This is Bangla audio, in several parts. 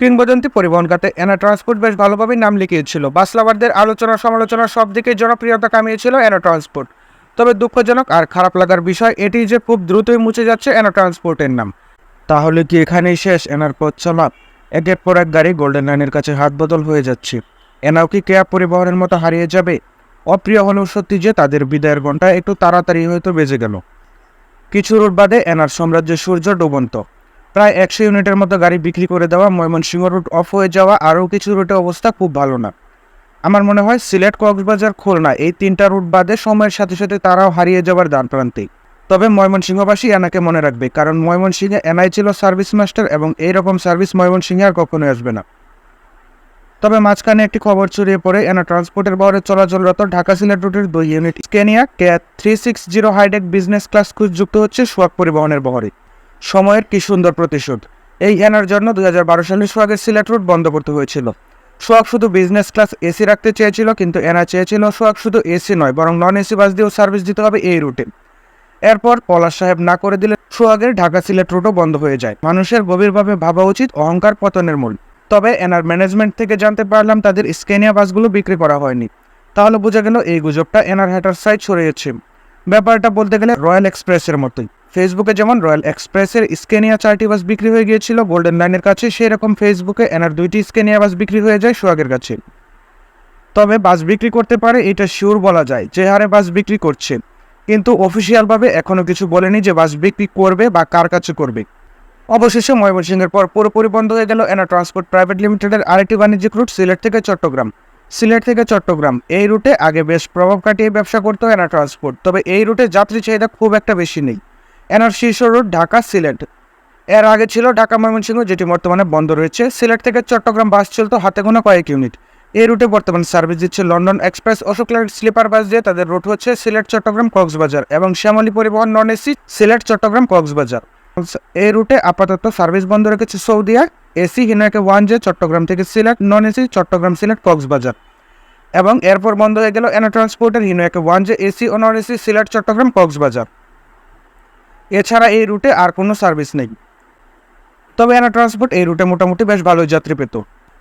কিংবদন্তি পরিবহন খাতে এনা ট্রান্সপোর্ট বেশ ভালোভাবেই নাম লিখিয়েছিল। বাস লাভারদের আলোচনা সমালোচনা সব দিকে জনপ্রিয়তা কামিয়েছিল এনা ট্রান্সপোর্ট তবে দুঃখজনক আর খারাপ লাগার বিষয় এটি যে খুব দ্রুতই মুছে যাচ্ছে এনা ট্রান্সপোর্টের নাম। তাহলে কি এখানেই শেষ এনার পথ চলা? একের পর এক গাড়ি গোল্ডেন লাইনের কাছে হাত বদল হয়ে যাচ্ছে। এনাও কি কেয়া পরিবহনের মতো হারিয়ে যাবে? অপ্রিয় হলেও সত্যি যে তাদের বিদায়ের ঘণ্টা একটু তাড়াতাড়ি হয়তো বেজে গেল। কিছু রুট বাদে এনার সাম্রাজ্যের সূর্য ডুবন্ত। প্রায় একশো ইউনিটের মতো গাড়ি বিক্রি করে দেওয়া ময়মনসিংহ রুট অফ হয়ে যাওয়া আরও কিছু রুটের অবস্থা খুব ভালো না। আমার মনে হয় সিলেট, কক্সবাজার, খুলনা এই তিনটা রুট বাদে সময়ের সাথে সাথে তারাও হারিয়ে যাওয়ার দান প্রান্তে। তবে ময়মনসিংহবাসী এনাকে মনে রাখবে, কারণ ময়মনসিংহে এনআই ছিল সার্ভিস মাস্টার এবং এই রকম সার্ভিস ময়মনসিংহে আর কখনোই আসবে না। তবে মাঝখানে একটি খবর ছড়িয়ে পড়ে, এনা ট্রান্সপোর্টের বহরে চলাচলরত ঢাকা সিলেট রুটের দুই unit Scania K three six zero hi deck business class যুক্ত হচ্ছে সোয়াগ পরিবহনের বহরে। সময়ের কি সুন্দর প্রতিশোধ। এই এনার জন্য দুই সালে সোয়াগের সিলেট রুট বন্ধ করতে হয়েছিল। সোয়াগ শুধু বিজনেস ক্লাস এসি রাখতে চেয়েছিল, কিন্তু এনা চেয়েছিল সোয়াগ শুধু এসি নয়, বরং নন এসি বাস দিয়েও সার্ভিস দিতে হবে এই রুটে এরপর পলাশ সাহেব না করে দিলে সোহাগের ঢাকা সিলেট রুটও বন্ধ হয়ে যায়। মানুষের গভীরভাবে ভাবা উচিত অহংকার পতনের মূল। তবে এনার ম্যানেজমেন্ট থেকে জানতে পারলাম তাদের স্কেনিয়া বাসগুলো বিক্রি করা হয়নি। তাহলে বোঝা গেল এই গুজবটা এনার হ্যাটার সাইড ছড়িয়েছে। ব্যাপারটা বলতে গেলে রয়্যাল এক্সপ্রেসের মতোই। ফেসবুকে যেমন রয়্যাল এক্সপ্রেসের স্কেনিয়া চারটি বাস বিক্রি হয়ে গিয়েছিল, গোল্ডেন লাইনের কাছে সেই রকম ফেসবুকে এনার দুইটি স্কেনিয়া বাস বিক্রি হয়ে যায় সোহাগের কাছে। তবে বাস বিক্রি করতে পারে এটা শিওর বলা যায় যে হারে বাস বিক্রি করছে। কিন্তু অফিসিয়ালভাবে এখনও কিছু বলেনি যে বাস বিক্রি করবে বা কার কাছে করবে। অবশেষে ময়মনসিংহের পর পুরোপুরি বন্ধ হয়ে গেল এনা ট্রান্সপোর্ট প্রাইভেট লিমিটেডের আরেকটি বাণিজ্যিক রুট, সিলেট থেকে চট্টগ্রাম। সিলেট থেকে চট্টগ্রাম, এই রুটে আগে বেশ প্রভাব কাটিয়ে ব্যবসা করতো এনা ট্রান্সপোর্ট, তবে এই রুটে যাত্রী চাহিদা খুব একটা বেশি নেই। এনার শীর্ষ রুট ঢাকা সিলেট। এর আগে ছিল ঢাকা ময়মনসিংহ, যেটি বর্তমানে বন্ধ রয়েছে। সিলেট থেকে চট্টগ্রাম বাস চলতো হাতে গোনা কয়েক ইউনিট। এই রুটে বর্তমান সার্ভিস দিচ্ছে London express. Ashok Leyland sleeper bus দিয়ে তাদের রুট হচ্ছে সিলেট চট্টগ্রাম কক্সবাজার এবং শ্যামলী পরিবহন নন এসি সিলেট চট্টগ্রাম কক্সবাজার। এই রুটে আপাতত সার্ভিস বন্ধ রেখেছে Saudia, AC Hino AK one J Chattogram থেকে সিলেট, নন এসি চট্টগ্রাম সিলেট কক্সবাজার। এবং এরপর বন্ধ হয়ে গেল Ena ট্রান্সপোর্টের Hino AK one J, AC ও নন এসি সিলেট চট্টগ্রাম কক্সবাজার। এছাড়া এই রুটে আর কোনো সার্ভিস নেই। তবে এনা ট্রান্সপোর্ট এই রুটে মোটামুটি বেশ ভালোই যাত্রী পেত।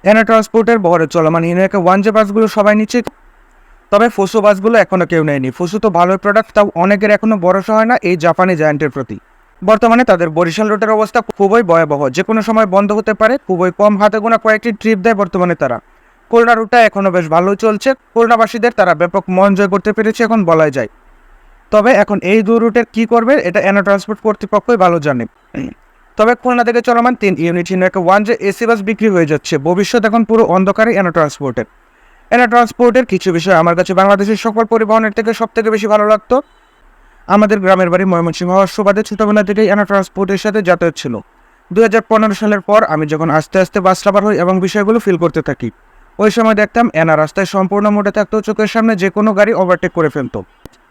এনা ট্রান্সপোর্টের বহরে চলমান হিনোয়াকে ওয়ান জে বাসগুলো সবাই নিচ্ছে, তবে ফসু বাসগুলো এখনও কেউ নেয়নি। ফসু তো ভালোই প্রোডাক্ট তাও অনেকের এখনও ভরসা হয় না এই জাপানি জায়ান্টের প্রতি। বর্তমানে তাদের বরিশাল রুটের অবস্থা খুবই ভয়াবহ। যে কোনো সময় বন্ধ হতে পারে, খুবই কম হাতে গোনা কয়েকটি ট্রিপ দেয় বর্তমানে তারা। খুলনা রুটটা এখনও বেশ ভালোই চলছে। খুলনাবাসীদের তারা ব্যাপক মন জয় করতে পেরেছে এখন বলাই যায়। তবে এখন এই দু রুটের কী করবে, এটা এনা ট্রান্সপোর্ট কর্তৃপক্ষই ভালো জানে। তবে খুলনা থেকে চলমান তিন unit Hino AK one J AC bus বিক্রি হয়ে যাচ্ছে, ভবিষ্যৎ এখন পুরো অন্ধকারে এনা ট্রান্সপোর্টের। এনা ট্রান্সপোর্টের কিছু বিষয় আমার কাছে বাংলাদেশের সকল পরিবহনের থেকে সব থেকে বেশি ভালো লাগতো। আমাদের গ্রামের বাড়ি ময়মনসিংহ হওয়ার সুবাদে ছোটোবেলা থেকেই এনা ট্রান্সপোর্টের সাথে যাতায়াত ছিল। দুই হাজার পনেরো সালের পর আমি যখন আস্তে আস্তে বাস লাভার হই এবং বিষয়গুলো ফিল করতে থাকি, ওই সময় দেখতাম এনা রাস্তায় সম্পূর্ণ মোটে থাকতো, চোখের সামনে যে কোনো গাড়ি ওভারটেক করে ফেলতো।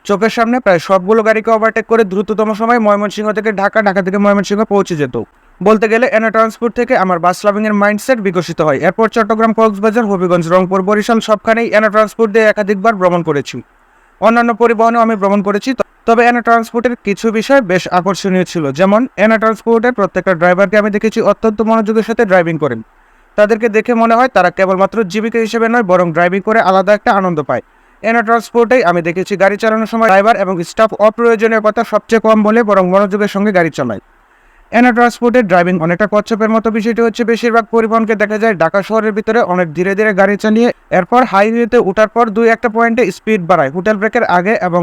চোখের সামনে প্রায় সবগুলো গাড়িকে ওভারটেক করে দ্রুততম সময় ময়মনসিংহ থেকে ঢাকা ঢাকা থেকে ময়মনসিংহ পৌঁছে যেত। বলতে গেলে এনা ট্রান্সপোর্ট থেকে আমার বাস লাভিংয়ের মাইন্ডসেট বিকশিত হয়। এরপর চট্টগ্রাম, কক্সবাজার, হবিগঞ্জ, রংপুর, বরিশাল সবখানেই এনা ট্রান্সপোর্ট দিয়ে একাধিকবার ভ্রমণ করেছি। অন্যান্য পরিবহনেও আমি ভ্রমণ করেছি তবে এনা ট্রান্সপোর্টের কিছু বিষয় বেশ আকর্ষণীয় ছিল। যেমন এনা ট্রান্সপোর্টের প্রত্যেকটা ড্রাইভারকে আমি দেখেছি অত্যন্ত মনোযোগের সাথে ড্রাইভিং করেন। তাদেরকে দেখে মনে হয় তারা কেবলমাত্র জীবিকা হিসেবে নয়, বরং ড্রাইভিং করে আলাদা একটা আনন্দ পায়। এনা ট্রান্সপোর্টেই আমি দেখেছি গাড়ি চালানোর সময় ড্রাইভার এবং স্টাফ অপ্রয়োজনীয় কথা সবচেয়ে কম বলে বরং মনোযোগের সঙ্গে গাড়ি চালায়। এনা ট্রান্সপোর্টের ড্রাইভিং অনেকটা কচ্ছপের মতো বিষয়টি হচ্ছে, বেশিরভাগ পরিবহনকে দেখা যায় ঢাকা শহরের ভিতরে অনেক ধীরে ধীরে গাড়ি চালিয়ে, এরপর হাইওয়েতে ওঠার পর দুই একটা পয়েন্টে স্পিড বাড়ায় হোটেল ব্রেকের আগে এবং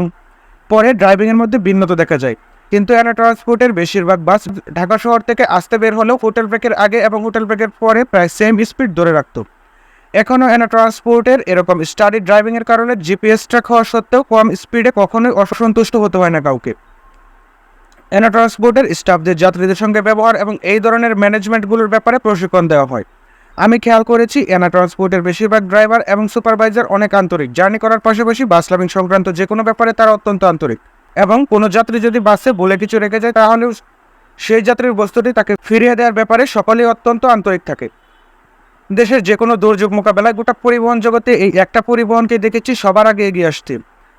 পরে ড্রাইভিংয়ের মধ্যে ভিন্নতা দেখা যায়। কিন্তু এনা ট্রান্সপোর্টের বেশিরভাগ বাস ঢাকা শহর থেকে আসতে বের হলেও হোটেল ব্রেকের আগে এবং হোটেল ব্রেকের পরে প্রায় সেম স্পিড ধরে রাখতো। এখনও এনা ট্রান্সপোর্টের এরকম স্টাডি ড্রাইভিংয়ের কারণে জিপিএস ট্র্যাক হওয়া সত্ত্বেও কম স্পিডে কখনোই অসন্তুষ্ট হতে হয় না কাউকে। এনা ট্রান্সপোর্টের স্টাফদের যাত্রীদের সঙ্গে ব্যবহার এবং এই ধরনের ম্যানেজমেন্টগুলোর ব্যাপারে প্রশিক্ষণ দেওয়া হয়। আমি খেয়াল করেছি, এনা ট্রান্সপোর্টের বেশিরভাগ ড্রাইভার এবং সুপারভাইজার অনেক আন্তরিক। জার্নি করার পাশাপাশি বাস লাভিং সংক্রান্ত যে কোনো ব্যাপারে তারা অত্যন্ত আন্তরিক। এবং কোনো যাত্রী যদি বাসে বলে কিছু রেখে যায়, তাহলেও সেই যাত্রীর বস্তুটি তাকে ফিরিয়ে দেওয়ার ব্যাপারে সকলেই অত্যন্ত আন্তরিক থাকে। দেশের যে কোনো দুর্যোগ মোকাবেলায় গোটা পরিবহন জগতে এই একটা পরিবহনকে দেখেছি, সবার আগে এগিয়ে আসতে।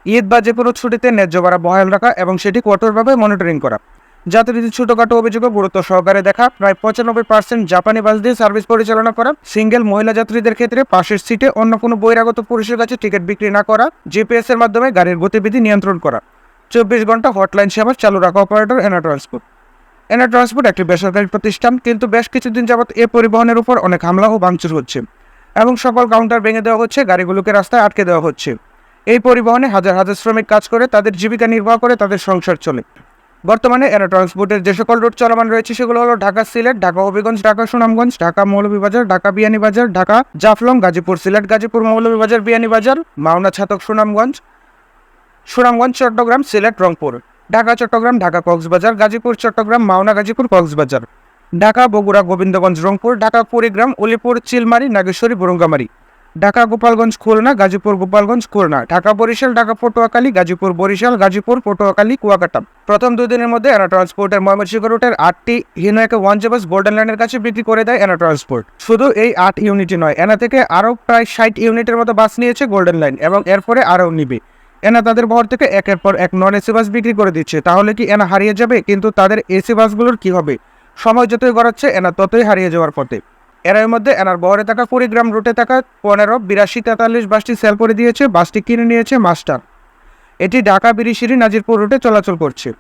ঈদ বা যে কোনো ছুটিতে ন্যায্য ভাড়া বহাল রাখা এবং সেটি কঠোরভাবে মনিটরিং করা। যাত্রীদের ছোটখাটো অভিযোগে গুরুত্ব সহকারে দেখা, প্রায় পঁচানব্বই পার্সেন্ট জাপানি বাস দিয়ে সার্ভিস পরিচালনা করা সিঙ্গেল মহিলা যাত্রীদের ক্ষেত্রে পাশের সিটে অন্য কোনো বহিরাগত পুরুষের কাছে টিকিট বিক্রি না করা জিপিএস এর মাধ্যমে গাড়ির গতিবিধি নিয়ন্ত্রণ করা। চব্বিশ ঘণ্টা হটলাইন সেবা চালু রাখা operator Ena transport Ena transport একটি বেসরকারি প্রতিষ্ঠান, কিন্তু বেশ কিছুদিন যাবৎ এ পরিবহনের উপর অনেক হামলা ও ভাঙচুর হচ্ছে এবং সকল কাউন্টার ভেঙে দেওয়া হচ্ছে, গাড়িগুলোকে রাস্তায় আটকে দেওয়া হচ্ছে। এই পরিবহনে হাজার হাজার শ্রমিক কাজ করে, তাদের জীবিকা নির্বাহ করে, তাদের সংসার চলে। বর্তমানে এরা ট্রান্সপোর্টের যে সকল রুট চলমান রয়েছে, সেগুলো হলো ঢাকা সিলেট, ঢাকা হবিগঞ্জ, ঢাকা সুনামগঞ্জ, ঢাকা মৌলভীবাজার, ঢাকা বিয়ানীবাজার, ঢাকা জাফলং, গাজীপুর সিলেট, গাজীপুর মৌলভীবাজার, বিয়ানীবাজার, মাওনা, ছাতক, সুনামগঞ্জ সুনামগঞ্জ, চট্টগ্রাম, সিলেট, রংপুর। ঢাকা, চট্টগ্রাম, ঢাকা, কক্সবাজার, গাজীপুর, চট্টগ্রাম, মাওনা, গাজীপুর, কক্সবাজার। ঢাকা, বগুড়া, গোবিন্দগঞ্জ, রংপুর, ঢাকা, কুড়িগ্রাম, উলিপুর, চিলমারি, নাগেশ্বরী, বরঙ্গামারি। ঢাকা, গোপালগঞ্জ, খুলনা, গাজীপুর, গোপালগঞ্জ, খুলনা। ঢাকা, বরিশাল, ঢাকা, পটুয়াখালী, গাজীপুর, বরিশাল, গাজীপুর, পটুয়াখালী, কুয়াকাটা। প্রথম দুই দিনের মধ্যে এনা ট্রান্সপোর্টের ময়মনসিংহ রুটের আটটি হিনোয়াকে ওয়ান জেবাস গোল্ডেন লাইনের কাছে বিক্রি করে দেয় এনা ট্রান্সপোর্ট শুধু এই আট ইউনিটই নয়, এনা থেকে আরও প্রায় ষাট ইউনিটের মতো বাস নিয়েছে গোল্ডেন লাইন এবং এরপরে আরও নিবে। এনা তাদের বহর থেকে একের পর এক নন এসি বাস বিক্রি করে দিচ্ছে। তাহলে কি এনা হারিয়ে যাবে? কিন্তু তাদের এসি বাসগুলোর কি হবে? সময় যতই গড়াচ্ছে, এনা ততই হারিয়ে যাওয়ার পথে। এর মধ্যে এনার বহরে থাকা কুড়িগ্রাম রুটে থাকা পনেরো, বিরাশি, তেতাল্লিশ বাসটি সেল করে দিয়েছে, বাসটি কিনে নিয়েছে মাস্টার। এটি ঢাকা, বিরিশিরি, নাজিরপুর রুটে চলাচল করছে।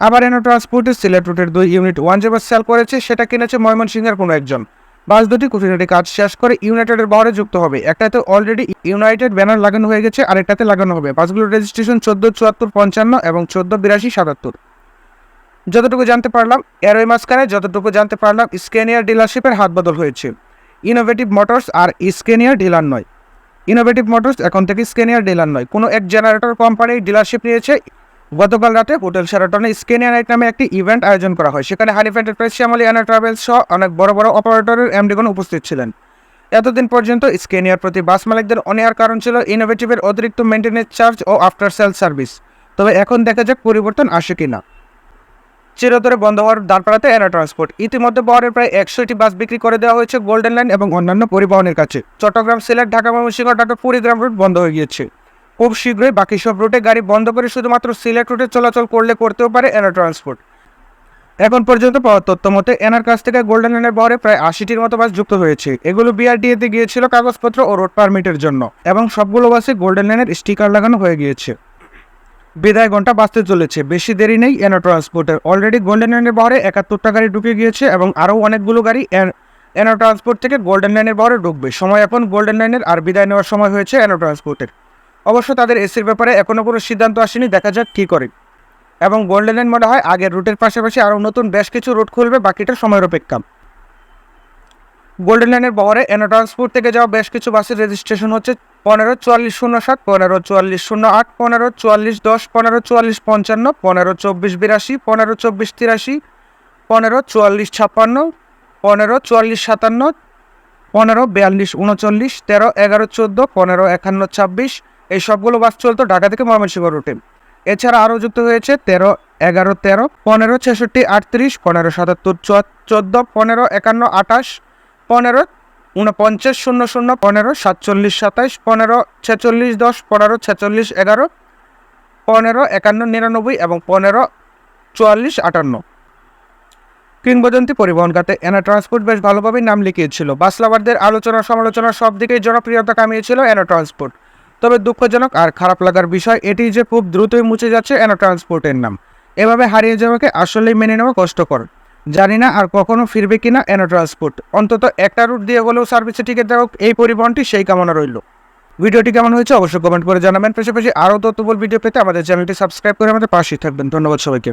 আবার এনো ট্রান্সপোর্টের সিলেট রুটের দুই ইউনিট ওয়ান যে বাস সেল করেছে, সেটা কিনেছে ময়মনসিংহের কোনো একজন। বাস দুটি খুঁটিনাটি কাজ শেষ করে ইউনাইটেডের বহরে যুক্ত হবে। একটাতে অলরেডি ইউনাইটেড ব্যানার লাগানো হয়ে গেছে আর আরেকটাতে লাগানো হবে। বাসগুলোর রেজিস্ট্রেশন চোদ্দ, চুয়াত্তর, পঞ্চান্ন এবং চোদ্দ, বিরাশি, সাতাত্তর। যতটুকু জানতে পারলাম এর ওই মাঝখানে যতটুকু জানতে পারলাম, স্কেনিয়ার ডিলারশিপের হাত বদল হয়েছে। ইনোভেটিভ মোটরস আর স্কেনিয়ার ডিলার নয়। ইনোভেটিভ মোটরস এখন থেকে স্কেনিয়ার ডিলার নয়। কোনো এক জেনারেটর কোম্পানি ডিলারশিপ নিয়েছে গতকাল রাতে হোটেল সেরাটনে স্কেনিয়ার নাইট নামে একটি ইভেন্ট আয়োজন করা হয়। সেখানে হানিফ এন্টারপ্রাইজ শ্যামলী অ্যানা ট্রাভেলস সহ অনেক বড় বড় অপারেটরের এমডিগণ উপস্থিত ছিলেন। এতদিন পর্যন্ত স্কেনিয়ার প্রতি বাস মালিকদের অনেয়ার কারণ ছিল ইনোভেটিভের অতিরিক্ত মেনটেন্যান্স চার্জ ও আফটার সেল সার্ভিস তবে এখন দেখা যাক পরিবর্তন আসে কিনা। চিরতরে বন্ধ হওয়ার দাঁড়পাড়াতে এনা ট্রান্সপোর্ট ইতিমধ্যে বহরের প্রায় একশোটি বাস বিক্রি করে দেওয়া হয়েছে গোল্ডেন লাইন এবং অন্যান্য পরিবহনের কাছে। চট্টগ্রাম, সিলেট, ঢাকা, ময়মনসিংহ, ঢাকা, কুড়িগ্রাম রুট বন্ধ হয়ে গিয়েছে। খুব শীঘ্রই বাকি সব রুটে গাড়ি বন্ধ করে শুধুমাত্র সিলেট রুটে চলাচল করলে করতেও পারে এনা ট্রান্সপোর্ট এখন পর্যন্ত পাওয়া তথ্য মতে এনার কাছ থেকে গোল্ডেন লাইনের বহরে প্রায় আশিটির মতো বাস যুক্ত হয়েছে। এগুলো বিআরডিএতে গিয়েছিল কাগজপত্র ও রোড পারমিটের জন্য এবং সবগুলো বাসে গোল্ডেন লাইনের স্টিকার লাগানো হয়ে গিয়েছে। বিদায় ঘণ্টা বাঁচতে চলেছে, বেশি দেরি নেই এনো ট্রান্সপোর্টের অলরেডি গোল্ডেন লাইনের বহরে একাত্তরটা গাড়ি ঢুকে গিয়েছে এবং আরও অনেকগুলো গাড়ি এন- এনো ট্রান্সপোর্ট থেকে গোল্ডেন লাইনের বহরে ঢুকবে। সময় এখন গোল্ডেন লাইনের আর বিদায় নেওয়ার সময় হয়েছে এনো ট্রান্সপোর্টের অবশ্য তাদের এসির ব্যাপারে এখনও কোনো সিদ্ধান্ত আসেনি, দেখা যাক কী করে। এবং গোল্ডেন লাইন মনে হয় আগের রুটের পাশাপাশি আরও নতুন বেশ কিছু রুট খুলবে, বাকিটা সময়ের অপেক্ষা। গোল্ডেন লাইনের বহরে এনো ট্রান্সপোর্ট থেকে যাওয়া বেশ কিছু বাসের রেজিস্ট্রেশন হচ্ছে পনেরো চুয়াল্লিশ শূন্য সাত, পনেরো চুয়াল্লিশ শূন্য আট, পনেরো চুয়াল্লিশ দশ, পনেরো চুয়াল্লিশ পঞ্চান্ন, পনেরো চব্বিশ বিরাশি, পনেরো চব্বিশ তিরাশি, পনেরো চুয়াল্লিশ ছাপ্পান্ন, পনেরো চুয়াল্লিশ সাতান্ন, পনেরো বিয়াল্লিশ উনচল্লিশ, তেরো এগারো চোদ্দ, পনেরো একান্ন ছাব্বিশ এই সবগুলো বাস চলতো ঢাকা থেকে ময়মনসিংহ রুটে এছাড়া আরও যুক্ত হয়েছে তেরো, এগারো, তেরো, পনেরো, ছেষট্টি, আটত্রিশ, পনেরো, সাতাত্তর চোদ্দ, পনেরো, একান্ন, আঠাশ, পনেরো, উনপঞ্চাশ, শূন্য শূন্য, পনেরো, সাতচল্লিশ সাতাইশ পনেরো, ছেচল্লিশ, দশ, পনেরো, ছেচল্লিশ, এগারো, পনেরো, একান্ন, নিরানব্বই এবং পনেরো, চুয়াল্লিশ, আটান্ন। কিংবদন্তি পরিবহন খাতে এনা ট্রান্সপোর্ট বেশ ভালোভাবেই নাম লিখিয়েছিল। বাস লাভারদের আলোচনা, সমালোচনা সব দিকেই জনপ্রিয়তা কামিয়েছিল এনা ট্রান্সপোর্ট। তবে দুঃখজনক আর খারাপ লাগার বিষয় এটি যে খুব দ্রুতই মুছে যাচ্ছে এনা ট্রান্সপোর্টের নাম। এভাবে হারিয়ে যাওয়াকে আসলেই মেনে নেওয়া কষ্টকর। জানি না আর কখনো ফিরবে কিনা এনো ট্রান্সপোর্ট অন্তত একটা রুট দিয়ে হলেও সার্ভিসে টিকিট দেওয়া এই পরিবহনটি সেই কামনা রইল। ভিডিওটি কেমন হয়েছে অবশ্যই কমেন্ট করে জানাবেন। পাশাপাশি আরও তথ্যবল ভিডিও পেতে আমাদের চ্যানেলটি সাবস্ক্রাইব করে আমাদের পাশেই থাকবেন। ধন্যবাদ সবাইকে।